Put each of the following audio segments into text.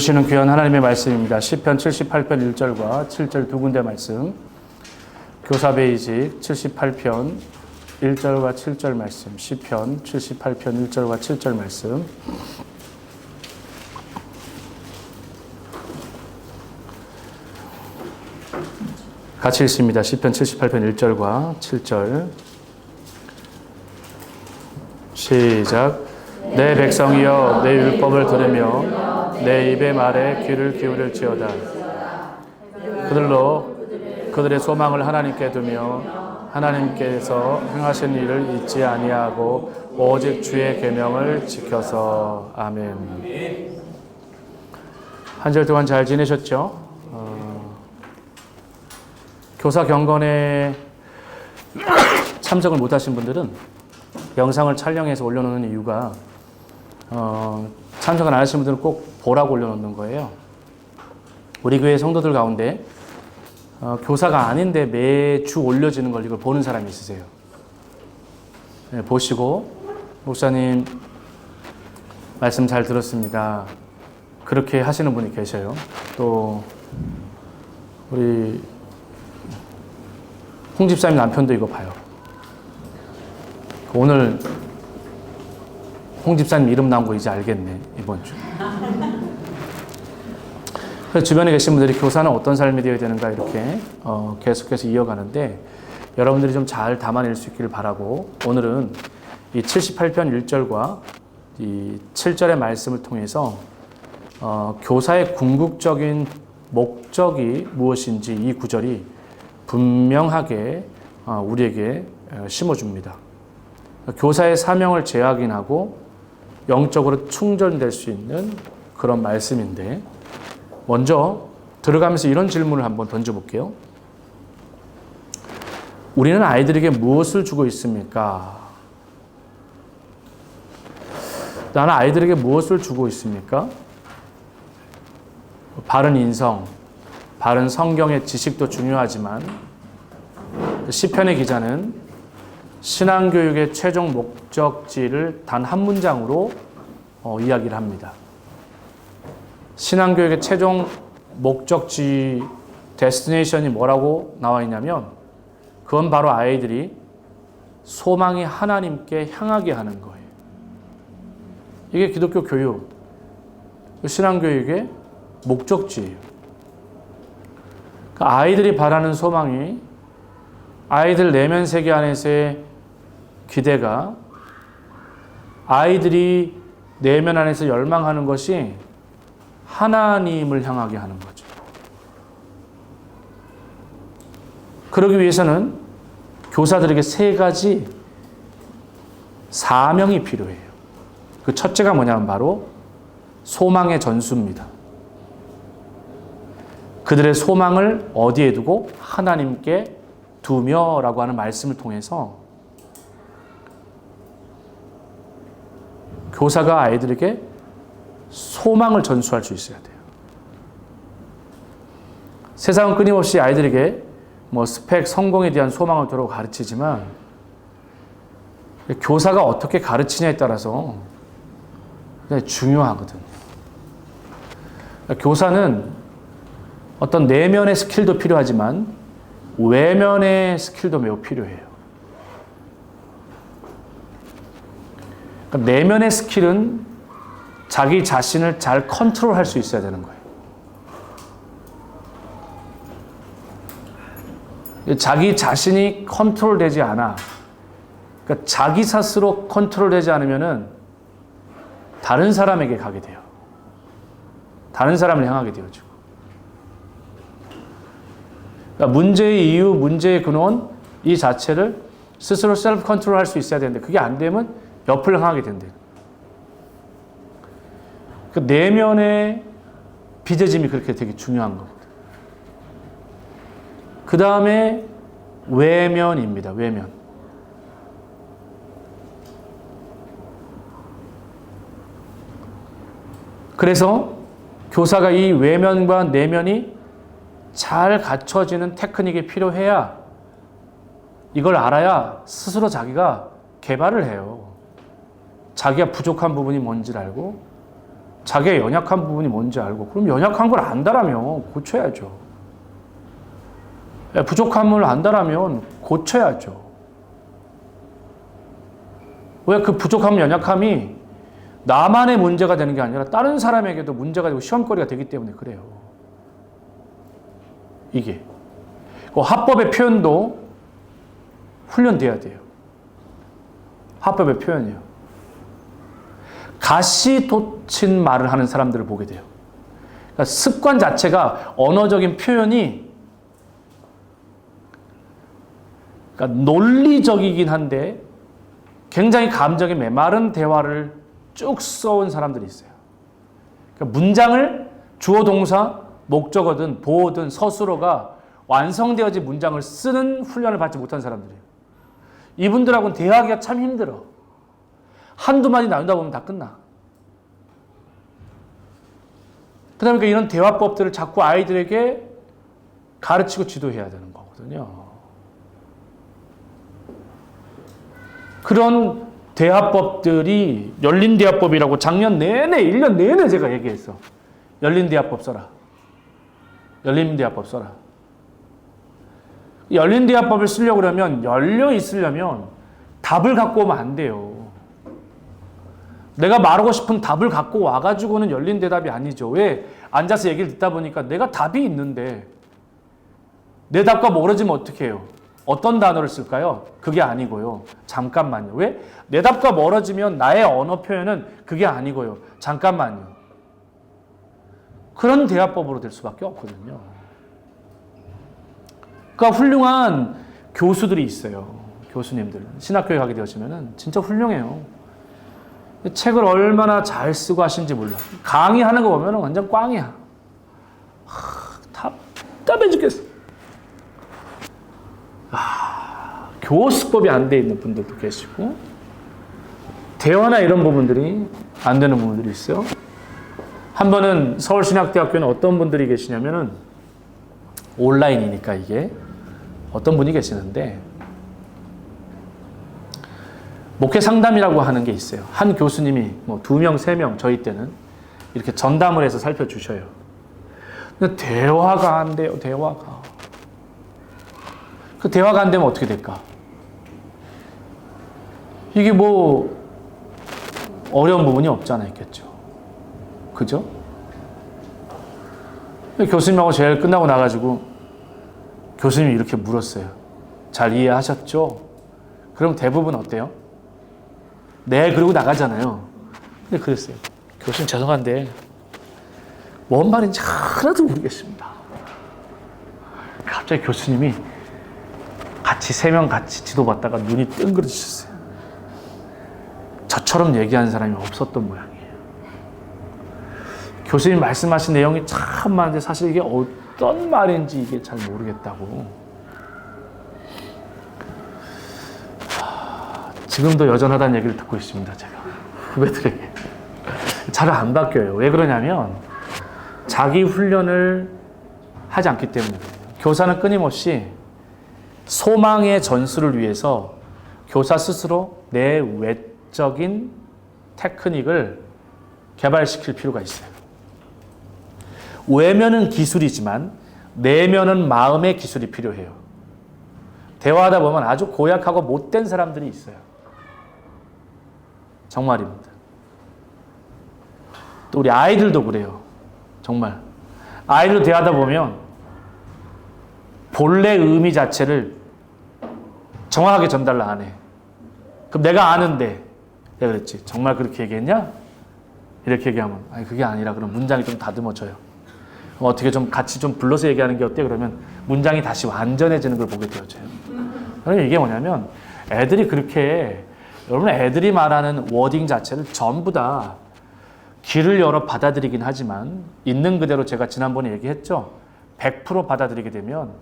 들어주시는 귀한 하나님의 말씀입니다. 시편 78편 1절과 7절 두 군데 말씀. 교사 베이직 78편 1절과 7절 말씀. 시편 78편 1절과 7절 말씀. 같이 읽습니다. 시편 78편 1절과 7절. 시작. 내 백성이여 내 율법을 들으며 내 입의 말에 귀를 기울일지어다. 그들로 그들의 소망을 하나님께 두며 하나님께서 행하신 일을 잊지 아니하고 오직 주의 계명을 지켜서 아멘. 한 절 동안 잘 지내셨죠? 어, 교사 경건에 참석을 못하신 분들은 영상을 촬영해서 올려놓는 이유가 어, 참석을 안 하신 분들은 꼭 보라고 올려놓는 거예요. 우리 교회 성도들 가운데 어, 교사가 아닌데 매주 올려지는 걸 이걸 보는 사람이 있으세요. 네, 보시고 목사님 말씀 잘 들었습니다. 그렇게 하시는 분이 계셔요. 또 우리 홍 집사님 남편도 이거 봐요. 오늘 홍 집사님 이름 나온 거 이제 알겠네 이번 주. 그래서 주변에 계신 분들이 교사는 어떤 삶이 되어야 되는가 이렇게 어, 계속해서 이어가는데 여러분들이 좀 잘 담아낼 수 있기를 바라고 오늘은 이 78편 1절과 이 7절의 말씀을 통해서 어, 교사의 궁극적인 목적이 무엇인지 이 구절이 분명하게 어, 우리에게 어, 심어줍니다. 교사의 사명을 재확인하고 영적으로 충전될 수 있는 그런 말씀인데 먼저 들어가면서 이런 질문을 한번 던져볼게요. 우리는 아이들에게 무엇을 주고 있습니까? 나는 아이들에게 무엇을 주고 있습니까? 바른 인성, 바른 성경의 지식도 중요하지만 시편의 기자는 신앙교육의 최종 목적지를 단 한 문장으로 어, 이야기를 합니다. 신앙교육의 최종 목적지 데스티네이션이 뭐라고 나와 있냐면 그건 바로 아이들이 소망이 하나님께 향하게 하는 거예요. 이게 기독교 교육, 신앙교육의 목적지예요. 그러니까 아이들이 바라는 소망이 아이들 내면 세계 안에서의 기대가 아이들이 내면 안에서 열망하는 것이 하나님을 향하게 하는 거죠. 그러기 위해서는 교사들에게 세 가지 사명이 필요해요. 그 첫째가 뭐냐면 바로 소망의 전수입니다. 그들의 소망을 어디에 두고 하나님께 두며라고 하는 말씀을 통해서 교사가 아이들에게 소망을 전수할 수 있어야 돼요. 세상은 끊임없이 아이들에게 뭐 스펙, 성공에 대한 소망을 두라고 가르치지만 교사가 어떻게 가르치냐에 따라서 중요하거든요. 교사는 어떤 내면의 스킬도 필요하지만 외면의 스킬도 매우 필요해요. 그러니까 내면의 스킬은 자기 자신을 잘 컨트롤할 수 있어야 되는 거예요. 자기 자신이 컨트롤되지 않아. 그러니까 자기 스스로 컨트롤되지 않으면은 다른 사람에게 가게 돼요. 다른 사람을 향하게 되어지고. 그러니까 문제의 이유, 문제의 근원 이 자체를 스스로 셀프 컨트롤할 수 있어야 되는데 그게 안 되면 옆을 향하게 된대요. 그 내면의 빚어짐이 그렇게 되게 중요한 겁니다. 그 다음에 외면입니다. 외면. 그래서 교사가 이 외면과 내면이 잘 갖춰지는 테크닉이 필요해야 이걸 알아야 스스로 자기가 개발을 해요. 자기가 부족한 부분이 뭔지를 알고 자기의 연약한 부분이 뭔지 알고 그럼 연약한 걸 안다라면 고쳐야죠. 예, 부족함을 안다라면 고쳐야죠. 왜 그 부족함, 연약함이 나만의 문제가 되는 게 아니라 다른 사람에게도 문제가 되고 시험거리가 되기 때문에 그래요. 이게. 그 합법의 표현도 훈련돼야 돼요. 합법의 표현이요. 가시 돋친 말을 하는 사람들을 보게 돼요. 그러니까 습관 자체가 언어적인 표현이 그러니까 논리적이긴 한데 굉장히 감정이 메마른 대화를 쭉 써온 사람들이 있어요. 그러니까 문장을 주어 동사 목적어든 보어든 서술어가 완성되어진 문장을 쓰는 훈련을 받지 못한 사람들이에요. 이분들하고는 대화하기가 참 힘들어. 한두 마디 나누다 보면 다 끝나. 그러니까 이런 대화법들을 자꾸 아이들에게 가르치고 지도해야 되는 거거든요. 그런 대화법들이 열린 대화법이라고 작년 내내 1년 내내 제가 얘기했어. 열린 대화법 써라. 열린 대화법 써라. 열린 대화법을 쓰려고 그러면 열려 있으려면 답을 갖고 오면 안 돼요. 내가 말하고 싶은 답을 갖고 와가지고는 열린 대답이 아니죠. 왜? 앉아서 얘기를 듣다 보니까 내가 답이 있는데 내 답과 멀어지면 어떻게 해요? 어떤 단어를 쓸까요? 그게 아니고요. 잠깐만요. 왜? 내 답과 멀어지면 나의 언어 표현은 그게 아니고요. 잠깐만요. 그런 대화법으로 될 수밖에 없거든요. 그러니까 훌륭한 교수들이 있어요. 교수님들. 신학교에 가게 되어지면 진짜 훌륭해요. 책을 얼마나 잘 쓰고 하신지 몰라. 강의하는 거 보면 완전 꽝이야. 하, 답답해 죽겠어. 아, 교수법이 안 돼 있는 분들도 계시고, 대화나 이런 부분들이 안 되는 부분들이 있어요. 한 번은 서울신학대학교는 어떤 분들이 계시냐면은 온라인이니까 이게 어떤 분이 계시는데 목회 상담이라고 하는 게 있어요. 한 교수님이 뭐 두 명, 세 명, 저희 때는 이렇게 전담을 해서 살펴주셔요. 근데 대화가 안 돼요, 대화가. 그 대화가 안 되면 어떻게 될까? 이게 뭐 어려운 부분이 없잖아 있겠죠. 그죠? 교수님하고 제일 끝나고 나가지고 교수님이 이렇게 물었어요. 잘 이해하셨죠? 그럼 대부분 어때요? 네, 그러고 나가잖아요. 근데 그랬어요. 교수님 죄송한데 뭔 말인지 하나도 모르겠습니다. 갑자기 교수님이 같이 세 명 같이 지도 받다가 눈이 뜬그러지셨어요. 저처럼 얘기하는 사람이 없었던 모양이에요. 교수님 말씀하신 내용이 참 많은데 사실 이게 어떤 말인지 이게 잘 모르겠다고. 지금도 여전하다는 얘기를 듣고 있습니다, 제가. 후배들에게. 잘 안 바뀌어요. 왜 그러냐면, 자기 훈련을 하지 않기 때문에 교사는 끊임없이 소망의 전수를 위해서 교사 스스로 내 외적인 테크닉을 개발시킬 필요가 있어요. 외면은 기술이지만 내면은 마음의 기술이 필요해요. 대화하다 보면 아주 고약하고 못된 사람들이 있어요. 정말입니다. 또 우리 아이들도 그래요. 정말. 아이들 대하다 보면 본래 의미 자체를 정확하게 전달을 안 해. 그럼 내가 아는데 내가 그랬지. 정말 그렇게 얘기했냐? 이렇게 얘기하면 아니 그게 아니라 그럼 문장이 좀 다듬어져요. 어떻게 좀 같이 좀 불러서 얘기하는 게 어때? 그러면 문장이 다시 완전해지는 걸 보게 되어져요. 그러니까 이게 뭐냐면 애들이 그렇게 여러분 애들이 말하는 워딩 자체를 전부 다 귀를 열어 받아들이긴 하지만 있는 그대로 제가 지난번에 얘기했죠. 100% 받아들이게 되면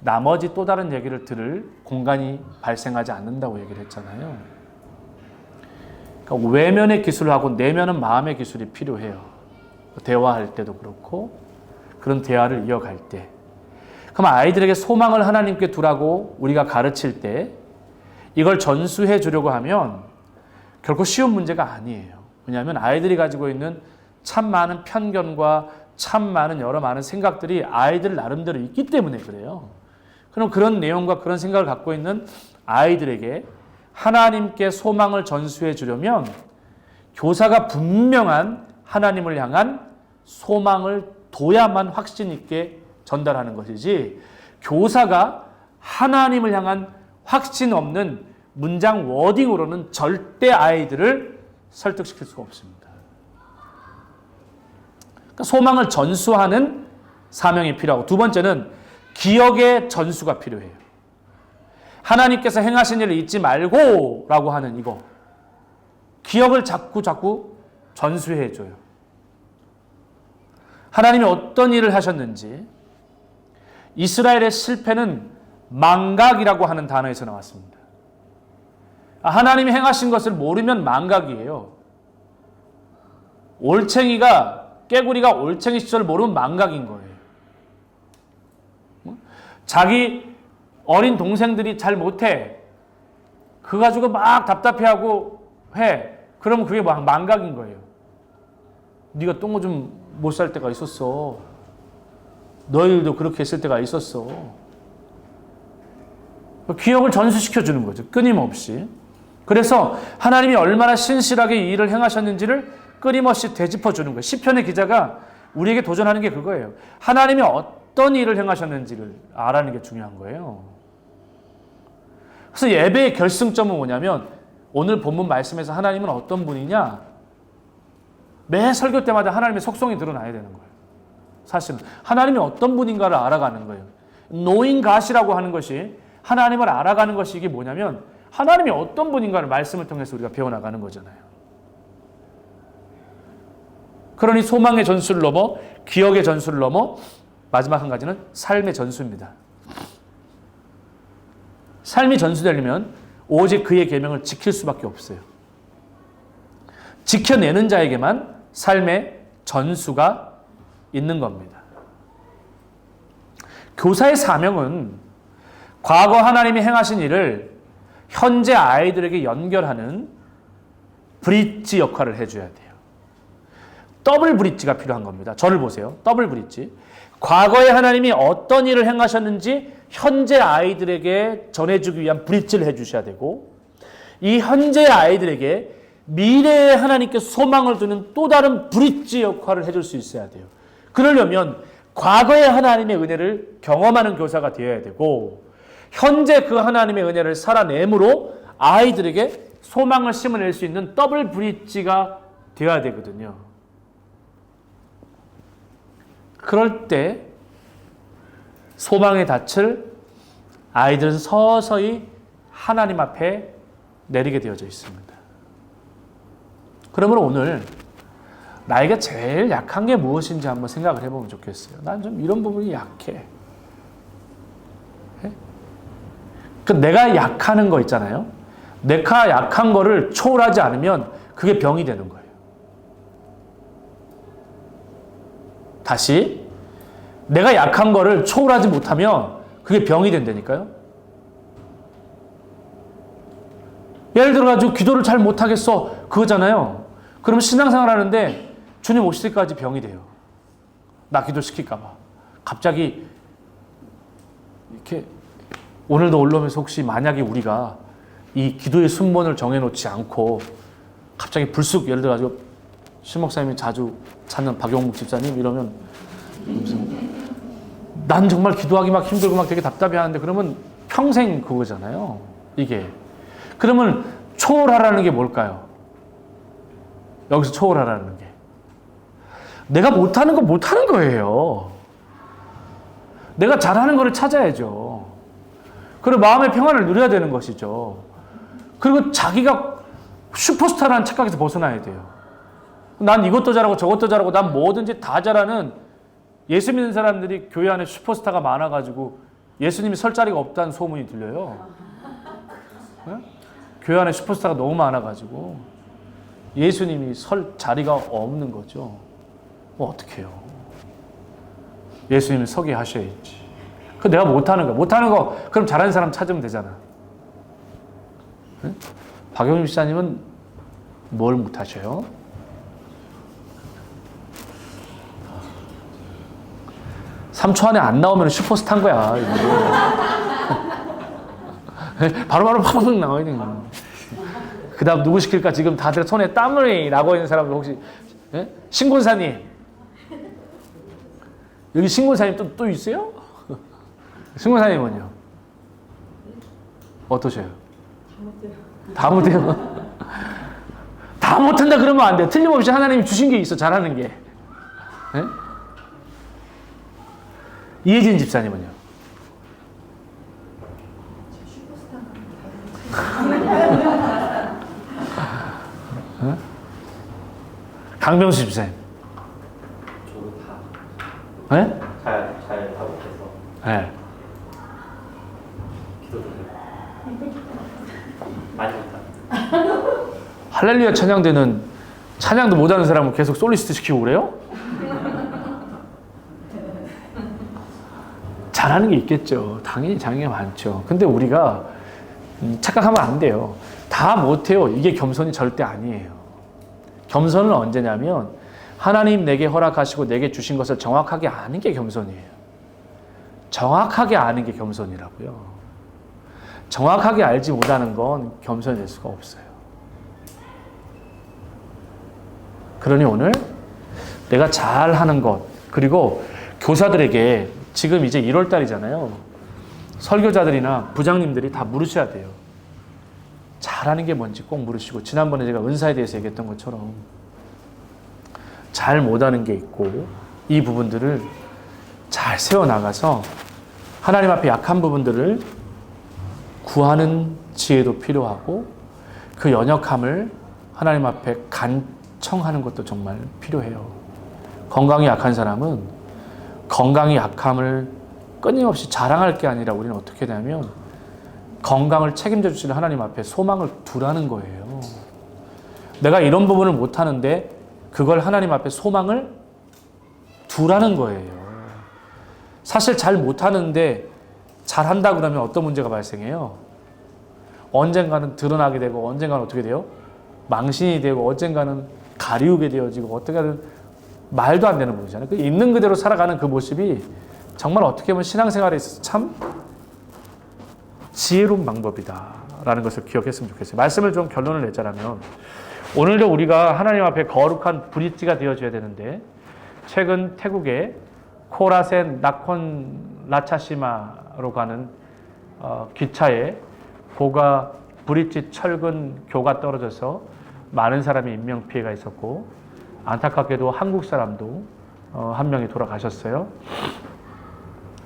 나머지 또 다른 얘기를 들을 공간이 발생하지 않는다고 얘기를 했잖아요. 그러니까 외면의 기술하고 내면은 마음의 기술이 필요해요. 대화할 때도 그렇고 그런 대화를 이어갈 때. 그럼 아이들에게 소망을 하나님께 두라고 우리가 가르칠 때 이걸 전수해 주려고 하면 결코 쉬운 문제가 아니에요. 왜냐하면 아이들이 가지고 있는 참 많은 편견과 참 많은 여러 많은 생각들이 아이들 나름대로 있기 때문에 그래요. 그럼 그런 내용과 그런 생각을 갖고 있는 아이들에게 하나님께 소망을 전수해 주려면 교사가 분명한 하나님을 향한 소망을 둬야만 확신 있게 전달하는 것이지 교사가 하나님을 향한 확신 없는 문장 워딩으로는 절대 아이들을 설득시킬 수가 없습니다. 그러니까 소망을 전수하는 사명이 필요하고 두 번째는 기억의 전수가 필요해요. 하나님께서 행하신 일을 잊지 말고 라고 하는 이거. 기억을 자꾸 자꾸 전수해 줘요. 하나님이 어떤 일을 하셨는지 이스라엘의 실패는 망각이라고 하는 단어에서 나왔습니다. 아, 하나님이 행하신 것을 모르면 망각이에요. 올챙이가 깨구리가 올챙이 시절 모르면 망각인 거예요. 뭐? 자기 어린 동생들이 잘 못해. 그 가지고 막 답답해하고 해. 그러면 그게 막 망각인 거예요. 네가 똥오 좀못 살 때가 있었어. 너희들도 그렇게 했을 때가 있었어. 기억을 전수시켜 주는 거죠. 끊임없이. 그래서 하나님이 얼마나 신실하게 이 일을 행하셨는지를 끊임없이 되짚어 주는 거예요. 시편의 기자가 우리에게 도전하는 게 그거예요. 하나님이 어떤 일을 행하셨는지를 알아는 게 중요한 거예요. 그래서 예배의 결승점은 뭐냐면 오늘 본문 말씀에서 하나님은 어떤 분이냐? 매 설교 때마다 하나님의 속성이 드러나야 되는 거예요. 사실은 하나님이 어떤 분인가를 알아가는 거예요. 노인 가시라고 하는 것이 하나님을 알아가는 것이 이게 뭐냐면 하나님이 어떤 분인가를 말씀을 통해서 우리가 배워나가는 거잖아요. 그러니 소망의 전수를 넘어 기억의 전수를 넘어 마지막 한 가지는 삶의 전수입니다. 삶이 전수되려면 오직 그의 계명을 지킬 수밖에 없어요. 지켜내는 자에게만 삶의 전수가 있는 겁니다. 교사의 사명은 과거 하나님이 행하신 일을 현재 아이들에게 연결하는 브릿지 역할을 해줘야 돼요. 더블 브릿지가 필요한 겁니다. 저를 보세요. 더블 브릿지. 과거에 하나님이 어떤 일을 행하셨는지 현재 아이들에게 전해주기 위한 브릿지를 해주셔야 되고, 이 현재 아이들에게 미래에 하나님께 소망을 두는 또 다른 브릿지 역할을 해줄 수 있어야 돼요. 그러려면 과거의 하나님의 은혜를 경험하는 교사가 되어야 되고, 현재 그 하나님의 은혜를 살아내므로 아이들에게 소망을 심어낼 수 있는 더블 브릿지가 되어야 되거든요. 그럴 때 소망의 닻을 아이들은 서서히 하나님 앞에 내리게 되어져 있습니다. 그러므로 오늘 나에게 제일 약한 게 무엇인지 한번 생각을 해보면 좋겠어요. 난 좀 이런 부분이 약해. 그 내가 약하는 거 있잖아요. 내가 약한 거를 초월하지 않으면 그게 병이 되는 거예요. 다시 내가 약한 거를 초월하지 못하면 그게 병이 된다니까요. 예를 들어 가지고 기도를 잘 못하겠어 그거잖아요. 그럼 신앙생활 하는데 주님 오실 때까지 병이 돼요. 나 기도 시킬까봐 갑자기 이렇게 오늘도 올라오면서 혹시 만약에 우리가 이 기도의 순번을 정해놓지 않고 갑자기 불쑥 예를 들어 가지고 신 목사님이 자주 찾는 박용묵 집사님 이러면 난 정말 기도하기 막 힘들고 막 되게 답답해 하는데 그러면 평생 그거잖아요. 이게 그러면 초월하라는 게 뭘까요? 여기서 초월하라는 게 내가 못하는 거 못하는 거예요. 내가 잘하는 거를 찾아야죠. 그리고 마음의 평안을 누려야 되는 것이죠. 그리고 자기가 슈퍼스타라는 착각에서 벗어나야 돼요. 난 이것도 잘하고 저것도 잘하고 난 뭐든지 다 잘하는 예수 믿는 사람들이 교회 안에 슈퍼스타가 많아가지고 예수님이 설 자리가 없다는 소문이 들려요. 네? 교회 안에 슈퍼스타가 너무 많아가지고 예수님이 설 자리가 없는 거죠. 뭐 어떡해요. 예수님이 서게 하셔야지. 그 내가 못하는 거. 못하는 거, 그럼 잘하는 사람 찾으면 되잖아. 응? 박영준 시사님은 뭘 못하셔요? 3초 안에 안 나오면 슈퍼스타인 거야. 바로바로 팍팍 나와 있는 거야. 그 다음 누구 시킬까? 지금 다들 손에 땀을 나고 있는 사람들 혹시, 예? 신군사님. 여기 신군사님 또, 또 있어요? 신군사님은요? 어떠셔요? 다 못해요. 다 못한다 그러면 안 돼. 틀림없이 하나님이 주신 게 있어. 잘하는 게. 예? 이혜진 집사님은요? 어? 강병수 집사님. 저도 예? 다잘잘다 못해서 예. 기도 좀 해요. 많이 못하. 할렐루야 찬양대는 찬양도 못하는 사람을 계속 솔리스트 시키고 그래요? 잘하는 게 있겠죠. 당연히 장애가 많죠. 근데 우리가 음, 착각하면 안 돼요. 다 못해요. 이게 겸손이 절대 아니에요. 겸손은 언제냐면 하나님 내게 허락하시고 내게 주신 것을 정확하게 아는 게 겸손이에요. 정확하게 아는 게 겸손이라고요. 정확하게 알지 못하는 건 겸손이 될 수가 없어요. 그러니 오늘 내가 잘 하는 것 그리고 교사들에게 지금 이제 1월 달이잖아요. 설교자들이나 부장님들이 다 물으셔야 돼요. 잘하는 게 뭔지 꼭 물으시고 지난번에 제가 은사에 대해서 얘기했던 것처럼 잘 못하는 게 있고 이 부분들을 잘 세워 나가서 하나님 앞에 약한 부분들을 구하는 지혜도 필요하고 그 연약함을 하나님 앞에 간 청하는 것도 정말 필요해요. 건강이 약한 사람은 건강이 약함을 끊임없이 자랑할 게 아니라 우리는 어떻게 되냐면 건강을 책임져 주시는 하나님 앞에 소망을 두라는 거예요. 내가 이런 부분을 못 하는데 그걸 하나님 앞에 소망을 두라는 거예요. 사실 잘 못 하는데 잘 한다 그러면 어떤 문제가 발생해요? 언젠가는 드러나게 되고 언젠가는 어떻게 돼요? 망신이 되고 언젠가는 가리우게 되어지고 어떻게든 말도 안 되는 모습이잖아요. 그 있는 그대로 살아가는 그 모습이 정말 어떻게 보면 신앙생활에 있어서 참 지혜로운 방법이다라는 것을 기억했으면 좋겠어요. 말씀을 좀 결론을 내자면 오늘도 우리가 하나님 앞에 거룩한 브릿지가 되어줘야 되는데 최근 태국에 코라센 나콘 라차시마로 가는 어, 기차에 고가 브릿지 철근 교가 떨어져서 많은 사람이 인명 피해가 있었고 안타깝게도 한국 사람도 어, 한 명이 돌아가셨어요.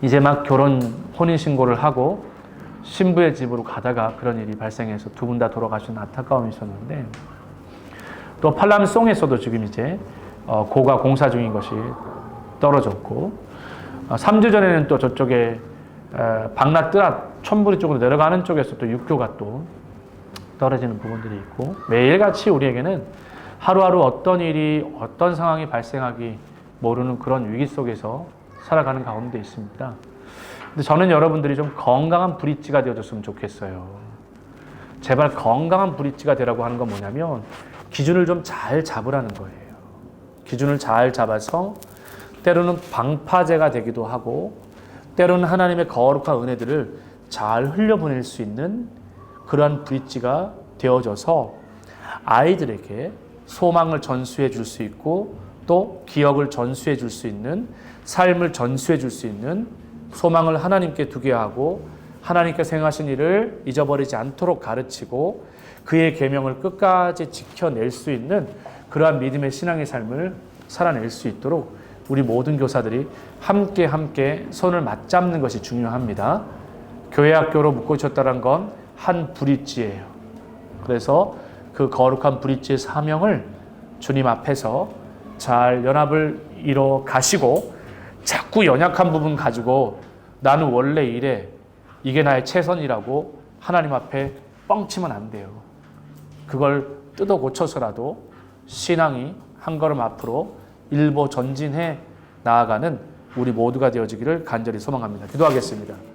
이제 막 결혼 혼인 신고를 하고 신부의 집으로 가다가 그런 일이 발생해서 두 분 다 돌아가신 안타까움이 있었는데 또 팔람송에서도 지금 이제 어, 고가 공사 중인 것이 떨어졌고 어, 3주 전에는 또 저쪽에 에, 방라 뜨앗 천부리 쪽으로 내려가는 쪽에서 또 육교가 또 떨어지는 부분들이 있고 매일같이 우리에게는 하루하루 어떤 일이 어떤 상황이 발생하기 모르는 그런 위기 속에서 살아가는 가운데 있습니다. 근데 저는 여러분들이 좀 건강한 브릿지가 되어줬으면 좋겠어요. 제발 건강한 브릿지가 되라고 하는 건 뭐냐면 기준을 좀 잘 잡으라는 거예요. 기준을 잘 잡아서 때로는 방파제가 되기도 하고 때로는 하나님의 거룩한 은혜들을 잘 흘려보낼 수 있는 그러한 브릿지가 되어져서 아이들에게 소망을 전수해 줄 수 있고 또 기억을 전수해 줄 수 있는 삶을 전수해 줄 수 있는 소망을 하나님께 두게 하고 하나님께서 행하신 일을 잊어버리지 않도록 가르치고 그의 계명을 끝까지 지켜낼 수 있는 그러한 믿음의 신앙의 삶을 살아낼 수 있도록 우리 모든 교사들이 함께 함께 손을 맞잡는 것이 중요합니다. 교회 학교로 묶어 줬다는 건 한 브릿지예요. 그래서 그 거룩한 브릿지의 사명을 주님 앞에서 잘 연합을 이뤄 가시고 자꾸 연약한 부분 가지고 나는 원래 이래 이게 나의 최선이라고 하나님 앞에 뻥치면 안 돼요. 그걸 뜯어 고쳐서라도 신앙이 한 걸음 앞으로 일보 전진해 나아가는 우리 모두가 되어지기를 간절히 소망합니다. 기도하겠습니다.